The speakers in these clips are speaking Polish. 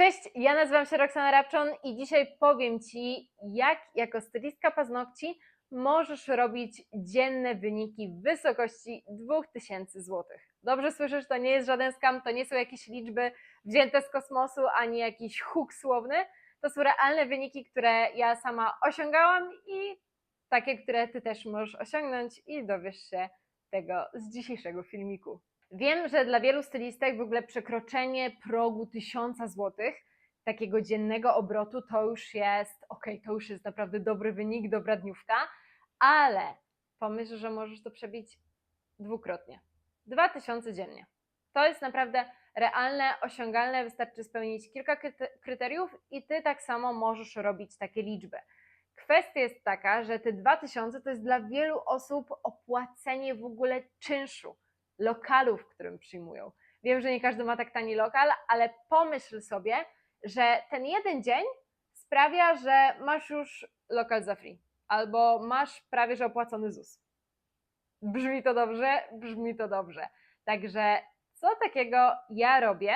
Cześć, ja nazywam się Roxana Rabczon i dzisiaj powiem Ci, jak jako stylistka paznokci możesz robić dzienne wyniki w wysokości 2000 zł. Dobrze słyszysz, to nie jest żaden skam, to nie są jakieś liczby wzięte z kosmosu, ani jakiś huk słowny. To są realne wyniki, które ja sama osiągałam i takie, które Ty też możesz osiągnąć i dowiesz się tego z dzisiejszego filmiku. Wiem, że dla wielu stylistek w ogóle przekroczenie progu 1000 zł, takiego dziennego obrotu, to już jest, ok, to już jest naprawdę dobry wynik, dobra dniówka, ale pomyśl, że możesz to przebić dwukrotnie. 2000 dziennie. To jest naprawdę realne, osiągalne, wystarczy spełnić kilka kryte- kryteriów i ty tak samo możesz robić takie liczby. Kwestia jest taka, że te 2000 to jest dla wielu osób opłacenie w ogóle czynszu lokalu, w którym przyjmują. Wiem, że nie każdy ma tak tani lokal, ale pomyśl sobie, że ten jeden dzień sprawia, że masz już lokal za free, albo masz prawie że opłacony ZUS. Brzmi to dobrze? Brzmi to dobrze. Także co takiego ja robię,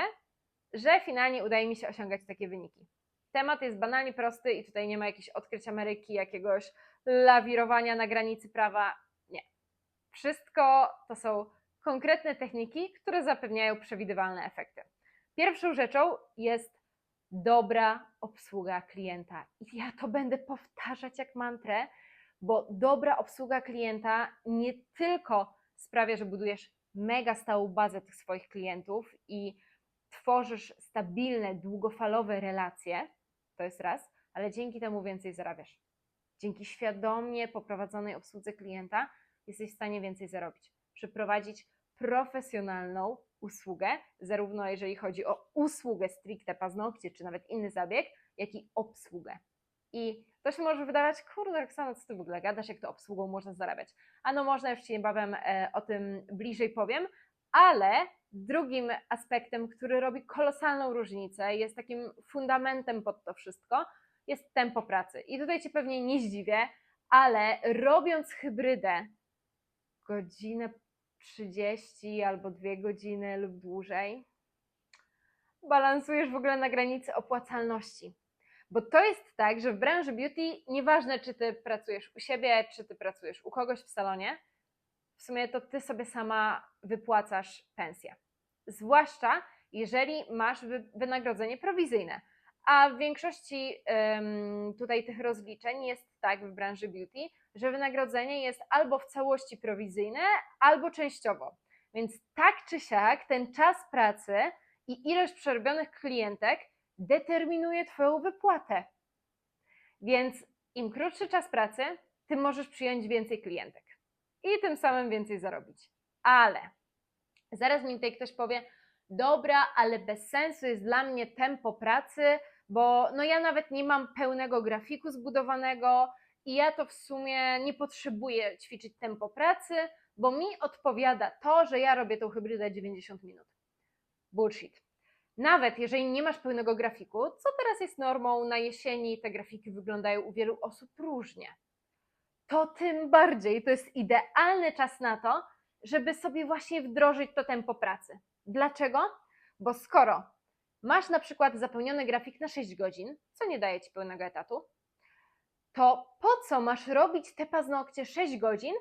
że finalnie udaje mi się osiągać takie wyniki? Temat jest banalnie prosty i tutaj nie ma jakichś odkryć Ameryki, jakiegoś lawirowania na granicy prawa. Nie. Wszystko to są konkretne techniki, które zapewniają przewidywalne efekty. Pierwszą rzeczą jest dobra obsługa klienta. I ja to będę powtarzać jak mantrę, bo dobra obsługa klienta nie tylko sprawia, że budujesz mega stałą bazę tych swoich klientów i tworzysz stabilne, długofalowe relacje, to jest raz, ale dzięki temu więcej zarabiasz. Dzięki świadomie poprowadzonej obsłudze klienta jesteś w stanie więcej zarobić. Przeprowadzić profesjonalną usługę, zarówno jeżeli chodzi o usługę stricte paznokcie, czy nawet inny zabieg, jak i obsługę. I to się może wydawać, kurde, Roxana, co ty w ogóle gadasz, jak to obsługą można zarabiać? A no można, już Ci niebawem e, o tym bliżej powiem, ale drugim aspektem, który robi kolosalną różnicę, jest takim fundamentem pod to wszystko, jest tempo pracy. I tutaj Cię pewnie nie zdziwię, ale robiąc hybrydę godzinę 30 albo 2 godziny lub dłużej, balansujesz w ogóle na granicy opłacalności. Bo to jest tak, że w branży beauty nieważne, czy ty pracujesz u siebie, czy ty pracujesz u kogoś w salonie, w sumie to ty sobie sama wypłacasz pensję. Zwłaszcza jeżeli masz wy- wynagrodzenie prowizyjne. A w większości tutaj tych rozliczeń jest tak w branży beauty, że wynagrodzenie jest albo w całości prowizyjne, albo częściowo. Więc tak czy siak ten czas pracy i ilość przerobionych klientek determinuje Twoją wypłatę. Więc im krótszy czas pracy, tym możesz przyjąć więcej klientek i tym samym więcej zarobić. Ale zaraz mi tutaj ktoś powie, dobra, ale bez sensu jest dla mnie tempo pracy, bo no ja nawet nie mam pełnego grafiku zbudowanego i ja to w sumie nie potrzebuję ćwiczyć tempo pracy, bo mi odpowiada to, że ja robię tą hybrydę 90 minut. Bullshit. Nawet jeżeli nie masz pełnego grafiku, co teraz jest normą, na jesieni te grafiki wyglądają u wielu osób różnie, to tym bardziej to jest idealny czas na to, żeby sobie właśnie wdrożyć to tempo pracy. Dlaczego? Bo skoro masz na przykład zapełniony grafik na 6 godzin, co nie daje ci pełnego etatu, to po co masz robić te paznokcie 6 godzin,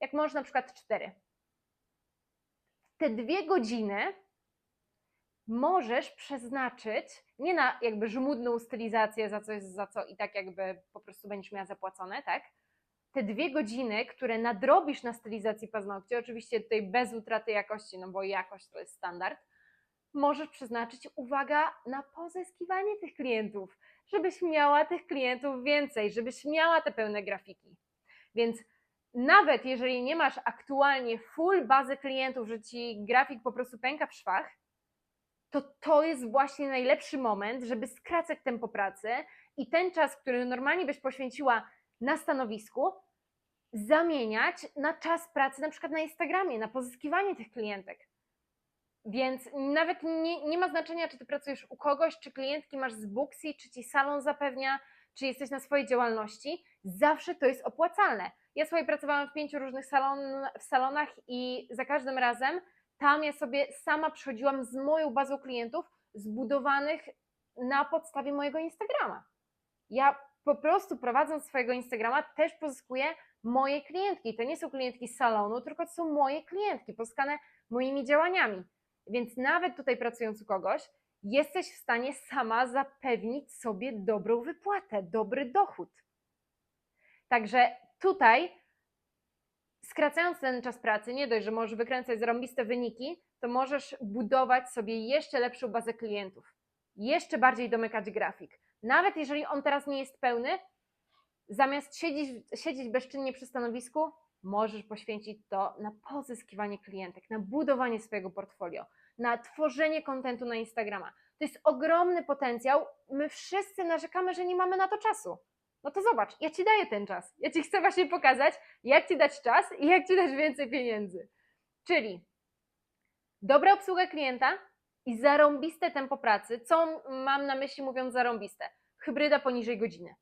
jak możesz na przykład 4? Te dwie godziny możesz przeznaczyć nie na jakby żmudną stylizację za coś, za co i tak jakby po prostu będziesz miała zapłacone, tak? Te dwie godziny, które nadrobisz na stylizacji paznokci, oczywiście tutaj bez utraty jakości, no bo jakość to jest standard, możesz przeznaczyć, uwaga, na pozyskiwanie tych klientów, żebyś miała tych klientów więcej, żebyś miała te pełne grafiki. Więc nawet jeżeli nie masz aktualnie full bazy klientów, że ci grafik po prostu pęka w szwach, to to jest właśnie najlepszy moment, żeby skracać tempo pracy i ten czas, który normalnie byś poświęciła na stanowisku, zamieniać na czas pracy na przykład na Instagramie, na pozyskiwanie tych klientek. Więc nawet nie, nie ma znaczenia, czy ty pracujesz u kogoś, czy klientki masz z Booksy, czy ci salon zapewnia, czy jesteś na swojej działalności, zawsze to jest opłacalne. Ja sobie pracowałam w pięciu różnych salon, w salonach i za każdym razem tam ja sobie sama przychodziłam z moją bazą klientów zbudowanych na podstawie mojego Instagrama. Ja po prostu prowadząc swojego Instagrama też pozyskuję moje klientki. To nie są klientki salonu, tylko to są moje klientki, pozyskane moimi działaniami. Więc nawet tutaj pracując u kogoś, jesteś w stanie sama zapewnić sobie dobrą wypłatę, dobry dochód. Także tutaj, skracając ten czas pracy, nie dość, że możesz wykręcać zarąbiste wyniki, to możesz budować sobie jeszcze lepszą bazę klientów, jeszcze bardziej domykać grafik. Nawet jeżeli on teraz nie jest pełny, zamiast siedzieć, siedzieć bezczynnie przy stanowisku, możesz poświęcić to na pozyskiwanie klientek, na budowanie swojego portfolio, na tworzenie kontentu na Instagrama. To jest ogromny potencjał. My wszyscy narzekamy, że nie mamy na to czasu. No to zobacz, ja ci daję ten czas. Ja ci chcę właśnie pokazać, jak ci dać czas i jak ci dać więcej pieniędzy. Czyli dobra obsługa klienta i zarąbiste tempo pracy. Co mam na myśli mówiąc zarąbiste? Hybryda poniżej godziny.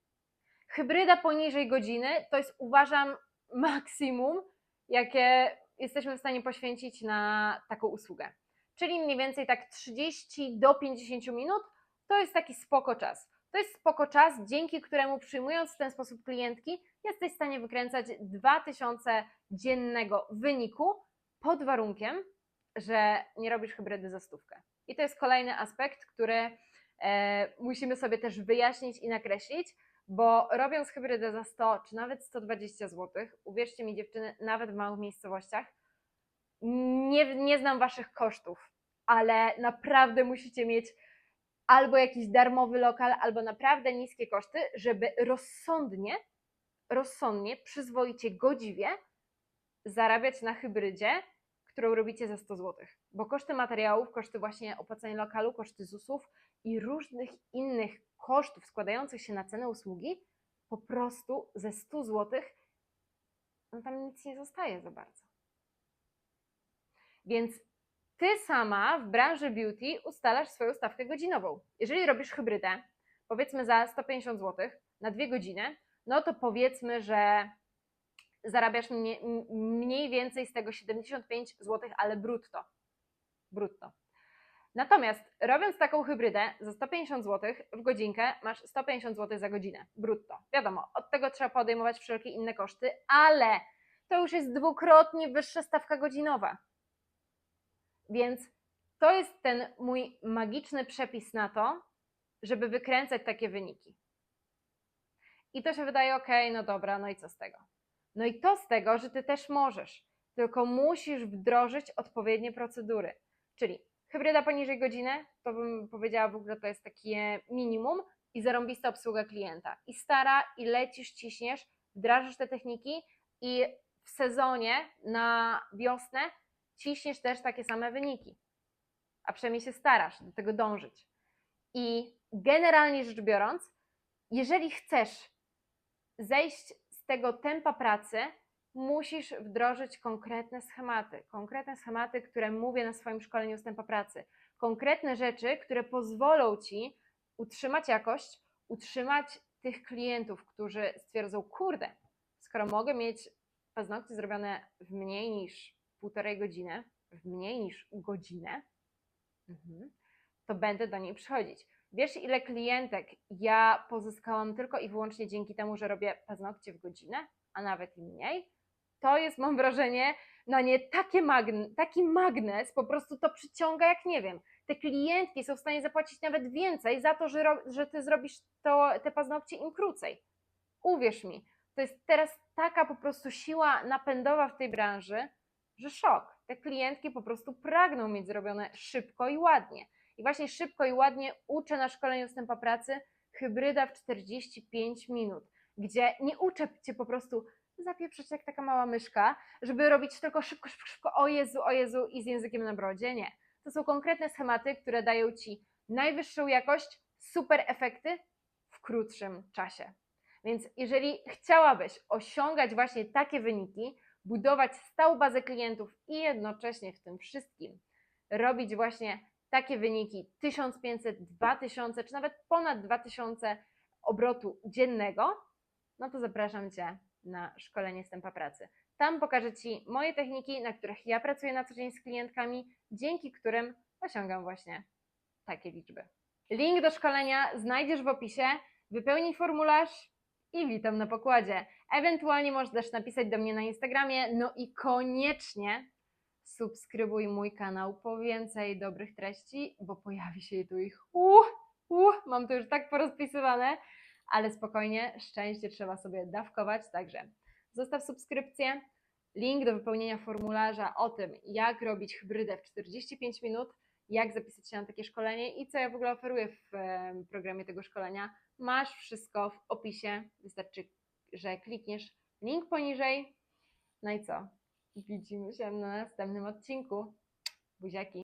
Hybryda poniżej godziny to jest uważam maksimum, jakie jesteśmy w stanie poświęcić na taką usługę. Czyli mniej więcej tak 30 do 50 minut to jest taki spoko czas. To jest spoko czas, dzięki któremu przyjmując w ten sposób klientki, jesteś w stanie wykręcać 2000 dziennego wyniku pod warunkiem, że nie robisz hybrydy za stówkę. I to jest kolejny aspekt, który e, musimy sobie też wyjaśnić i nakreślić, bo robiąc hybrydę za 100 czy nawet 120 zł, uwierzcie mi dziewczyny, nawet w małych miejscowościach, nie, nie znam waszych kosztów, ale naprawdę musicie mieć albo jakiś darmowy lokal, albo naprawdę niskie koszty, żeby rozsądnie, rozsądnie, przyzwoicie, godziwie zarabiać na hybrydzie, którą robicie za 100 zł. Bo koszty materiałów, koszty właśnie opłacania lokalu, koszty ZUS-ów i różnych innych kosztów składających się na cenę usługi, po prostu ze 100 zł, no tam nic nie zostaje za bardzo. Więc ty sama w branży beauty ustalasz swoją stawkę godzinową. Jeżeli robisz hybrydę, powiedzmy za 150 zł na dwie godziny, no to powiedzmy, że zarabiasz mniej, więcej z tego 75 zł, ale brutto. Brutto. Natomiast robiąc taką hybrydę za 150 zł w godzinkę, masz 150 zł za godzinę brutto. Wiadomo, od tego trzeba podejmować wszelkie inne koszty, ale to już jest dwukrotnie wyższa stawka godzinowa. Więc to jest ten mój magiczny przepis na to, żeby wykręcać takie wyniki. I to się wydaje ok, no dobra, no i co z tego? No i to z tego, że ty też możesz, tylko musisz wdrożyć odpowiednie procedury. Czyli hybryda poniżej godziny, to bym powiedziała w ogóle to jest takie minimum i zarąbista obsługa klienta. I stara, i lecisz, ciśniesz, wdrażasz te techniki i w sezonie na wiosnę ciśniesz też takie same wyniki. A przynajmniej się starasz do tego dążyć. I generalnie rzecz biorąc, jeżeli chcesz zejść z tego tempa pracy, musisz wdrożyć konkretne schematy. Konkretne schematy, które mówię na swoim szkoleniu tempa pracy. Konkretne rzeczy, które pozwolą ci utrzymać jakość, utrzymać tych klientów, którzy stwierdzą, kurde, skoro mogę mieć paznokcie zrobione w mniej niż półtorej godziny, w mniej niż godzinę, mhm, to będę do niej przychodzić. Wiesz, ile klientek ja pozyskałam tylko i wyłącznie dzięki temu, że robię paznokcie w godzinę, a nawet i mniej? To jest, mam wrażenie, na nie takie magn taki magnes, po prostu to przyciąga jak nie wiem. Te klientki są w stanie zapłacić nawet więcej za to, że, że ty zrobisz to, te paznokcie im krócej. Uwierz mi, to jest teraz taka po prostu siła napędowa w tej branży, że szok. Te klientki po prostu pragną mieć zrobione szybko i ładnie. I właśnie szybko i ładnie uczę na szkoleniu wstępa pracy hybryda w 45 minut, gdzie nie uczę cię po prostu zapieprzeć jak taka mała myszka, żeby robić tylko szybko, szybko, szybko, o Jezu, o Jezu i z językiem na brodzie. Nie. To są konkretne schematy, które dają ci najwyższą jakość, super efekty w krótszym czasie. Więc jeżeli chciałabyś osiągać właśnie takie wyniki, budować stałą bazę klientów i jednocześnie w tym wszystkim robić właśnie takie wyniki 1500, 2000 czy nawet ponad 2000 obrotu dziennego, no to zapraszam Cię na szkolenie Stępa Pracy. Tam pokażę Ci moje techniki, na których ja pracuję na co dzień z klientkami, dzięki którym osiągam właśnie takie liczby. Link do szkolenia znajdziesz w opisie. Wypełnij formularz i witam na pokładzie. Ewentualnie możesz też napisać do mnie na Instagramie. No i koniecznie subskrybuj mój kanał po więcej dobrych treści, bo pojawi się tu ich. Uh, uh, mam to już tak porozpisywane, ale spokojnie, szczęście trzeba sobie dawkować. Także zostaw subskrypcję. Link do wypełnienia formularza o tym, jak robić hybrydę w 45 minut, jak zapisać się na takie szkolenie i co ja w ogóle oferuję w programie tego szkolenia. Masz wszystko w opisie. Wystarczy, że klikniesz link poniżej. No i co? Widzimy się na następnym odcinku. Buziaki.